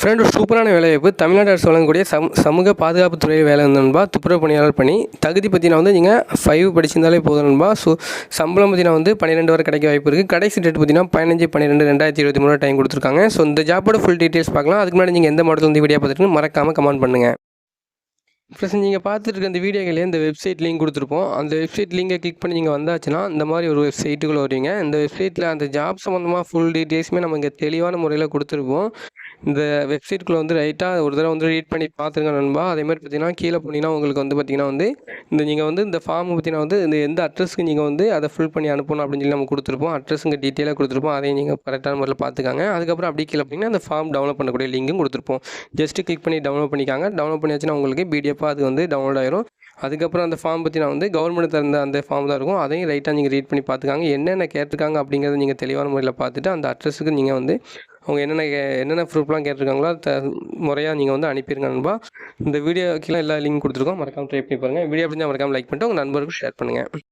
Friend சூப்பரான வேலைவாய்ப்பு. தமிழ்நாடு அரசு வழங்கக்கூடிய சம் சமூக பாதுகாப்பு துறை வேலை வந்து நண்பா துப்புரவு பணியாளர் பணி. தகுதி பற்றினா வந்து நீங்கள் ஃபைவ் படிச்சிருந்தாலே போதும் நண்பா. ஸோ சம்பளம் பற்றினா வந்து பன்னிரெண்டு வரை கிடைக்க வாய்ப்பு இருக்குது கடைசி டேட் பார்த்தீங்கன்னா பதினஞ்சு பன்னிரெண்டு ரெண்டாயிரத்தி இருபத்தி மூணு டைம் கொடுத்துருக்காங்க. ஸோ இந்த ஜாப்போட ஃபுல் டீட்டெயில்ஸ் பார்க்கலாம். அதுக்கு முன்னாடி நீங்கள் எந்த மாடல் வந்து வீடியோ பார்த்துட்டு மறக்காமல் கமெண்ட் பண்ணுங்கள் ப்ளஸ் நீங்கள் பார்த்துட்டு இருக்க இந்த வீடியோக்களே இந்த வெப்சைட் லிங்க் கொடுத்துருப்போம். அந்த வெப்சைட் லிங்கை கிளிக் பண்ணி நீங்கள் வந்தாச்சுன்னா இந்த மாதிரி ஒரு வெப்சைட்டுக்குள்ளே வருவீங்க. இந்த வெப்சைட்டில் அந்த ஜாப் சம்மந்தமாக ஃபுல் டீட்டெயில்ஸுமே நம்ம இங்கே தெளிவான முறையில் கொடுத்துருப்போம். இந்த வெப்சைட்குள்ளே வந்து ரைட்டாக ஒரு தடவை வந்து ரீட் பண்ணி பார்த்துருங்க நண்பா. அதேமாதிரி பார்த்தீங்கன்னா கீழே போனீங்கன்னா உங்களுக்கு வந்து பார்த்தீங்கன்னா வந்து இந்த நீங்கள் வந்து இந்த ஃபார்ம் பார்த்தீங்கன்னா வந்து இந்த எந்த அட்ரஸ்க்கு நீங்கள் வந்து அதை ஃபில் பண்ணி அனுப்பணும் அப்படின்னு சொல்லி நம்ம கொடுத்துருப்போம். அட்ரஸ் இங்கே டீட்டெயிலாக கொடுத்துருப்போம். அதையும் நீங்கள் கரெக்டான முறையில் பார்த்துக்காங்க. அதுக்கப்புறம் அப்படியே கீழே போனீங்கன்னா அந்த ஃபார்ம் டவுன்லோட் பண்ணக்கூடிய லிங்கும் கொடுத்துருப்போம். ஜஸ்ட்டு கிளிக் பண்ணி டவுன்லோட் பண்ணிக்காங்க. டவுன்லோட் பண்ணியாச்சுன்னா உங்களுக்கு பிடிஎஃப் கண்டிப்பாக அது வந்து டவுன்லோட் ஆயிரும். அதுக்கப்புறம் அந்த ஃபார்ம் பற்றி நான் வந்து கவர்மெண்ட் தந்த அந்த ஃபார்ம் தான் இருக்கும். அதையும் ரைட்டாக நீங்கள் ரீட் பண்ணி பார்த்துக்காங்க என்னென்ன கேட்டிருக்காங்க அப்படிங்கிறத நீங்கள் தெளிவான முறையில் பார்த்துட்டு அந்த அட்ரஸுக்கு நீங்கள் வந்து அவங்க என்னென்ன என்னென்ன ப்ரூஃப்லாம் கேட்டிருக்காங்களோ த முறையாக நீங்கள் வந்து அனுப்பிடுங்க நண்பா. இந்த வீடியோ கீழே எல்லா லிங்க் கொடுத்துருக்கோம். மறக்காமல் ட்ரை பண்ணி பாருங்கள் வீடியோ அப்படின்னா மறக்காமல் லைக் பண்ணிட்டு உங்கள் நண்பருக்கு ஷேர் பண்ணுங்கள்